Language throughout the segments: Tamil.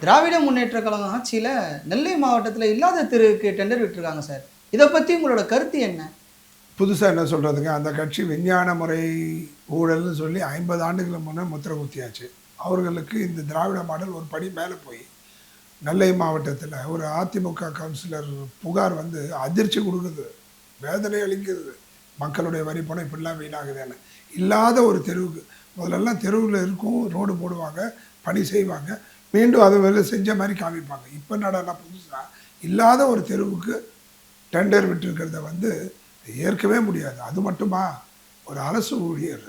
திராவிட முன்னேற்ற கழகம் ஆட்சியில் நெல்லை மாவட்டத்தில் இல்லாத தெருவுக்கு டெண்டர் விட்டுருக்காங்க சார். இதை பற்றி உங்களோட கருத்து என்ன? புதுசாக என்ன சொல்கிறதுங்க அந்த கட்சி விஞ்ஞான முறை ஊழல்னு சொல்லி ஐம்பது ஆண்டுகள் முன்னே முத்திரை குத்தியாச்சு. அவர்களுக்கு இந்த திராவிட மாடல் ஒரு படி மேலே போய் நெல்லை மாவட்டத்தில் ஒரு அதிமுக கவுன்சிலர் புகார் வந்து அதிர்ச்சி கொடுக்குது. வேதனை அளிக்குது. மக்களுடைய வரி பணம் இப்படிலாம் வீணாகுதுன்னு. இல்லாத ஒரு தெருவுக்கு முதல்லலாம் தெருவில் இருக்கும் ரோடு போடுவாங்க பணி செய்வாங்க. மீண்டும் அதை வெளில செஞ்ச மாதிரி காமிப்பாங்க. இப்போ நடனா புதுசாக இல்லாத ஒரு தெருவுக்கு டெண்டர் விட்டுருக்கிறத வந்து ஏற்கவே முடியாது. அது மட்டுமா? ஒரு அரசு ஊழியர்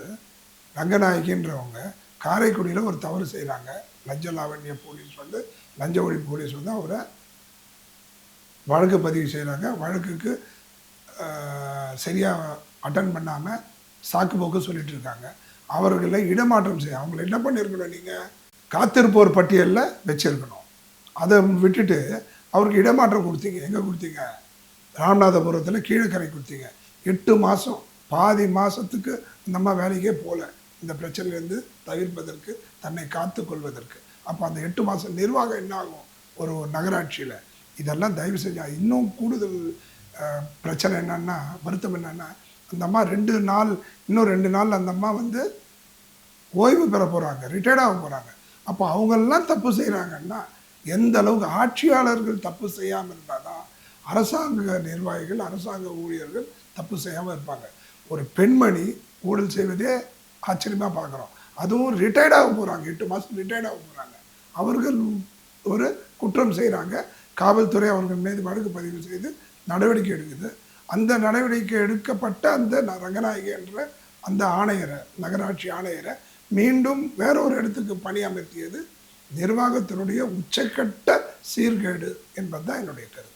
ரங்கநாயகின்றவங்க காரைக்குடியில் ஒரு தவறு செய்கிறாங்க லஞ்ச லாவண்ய போலீஸ் வந்து லஞ்ச ஒழி போலீஸ் வந்து அவரை வழக்கு பதிவு செய்கிறாங்க வழக்குக்கு சரியாக அட்டன் பண்ணாமல் சாக்கு போக்கு சொல்லிட்டு இருக்காங்க. அவர்களை இடமாற்றம் செய்ய அவங்கள என்ன பண்ணியிருக்கணும் நீங்கள் காத்திருப்போர் பட்டியலில் வச்சிருக்கணும். அதை விட்டுட்டு அவருக்கு இடமாற்றம் கொடுத்தீங்க. எங்கே கொடுத்தீங்க? ராமநாதபுரத்தில் கீழக்கரை கொடுத்தீங்க. எட்டு மாதம் பாதி மாதத்துக்கு இந்த அம்மா வேலைக்கே போகல இந்த பிரச்சனையிலேருந்து தவிர்ப்பதற்கு தன்னை காத்து கொள்வதற்கு. அப்போ அந்த எட்டு மாதம் நிர்வாகம் என்ன ஆகும்? ஒரு நகராட்சியில். இதெல்லாம் தயவு செஞ்சால் இன்னும் கூடுதல் பிரச்சனை என்னன்னா வருத்தம் என்னன்னா அந்த அம்மா ரெண்டு நாள் இன்னும் ரெண்டு நாள் அந்த அம்மா வந்து ஓய்வு பெற போகிறாங்க ரிட்டையர்ட் ஆக போகிறாங்க அப்போ அவங்கெல்லாம் தப்பு செய்கிறாங்கன்னா எந்த அளவுக்கு ஆட்சியாளர்கள் தப்பு செய்யாமல் இருந்தால் தான் அரசாங்க நிர்வாகிகள் அரசாங்க ஊழியர்கள் தப்பு செய்யாமல் இருப்பாங்க. ஒரு பெண்மணி ஊழல் செய்வதே ஆச்சரியமாக பார்க்குறோம். அதுவும் ரிட்டையர்டாக போகிறாங்க எட்டு மாதம் ரிட்டையர்டாக போகிறாங்க அவர்கள் ஒரு குற்றம் செய்கிறாங்க காவல்துறை அவர்கள் மீது வழக்கு பதிவு செய்து நடவடிக்கை எடுக்குது. அந்த நடவடிக்கை எடுக்கப்பட்ட அந்த ரங்கநாயகி என்ற அந்த ஆணையரை நகராட்சி ஆணையரை மீண்டும் வேறொரு இடத்துக்கு பணி அமர்த்தியது நிர்வாகத்தினுடைய உச்சக்கட்ட சீர்கேடு என்பதுதான் என்னுடைய கருத்து.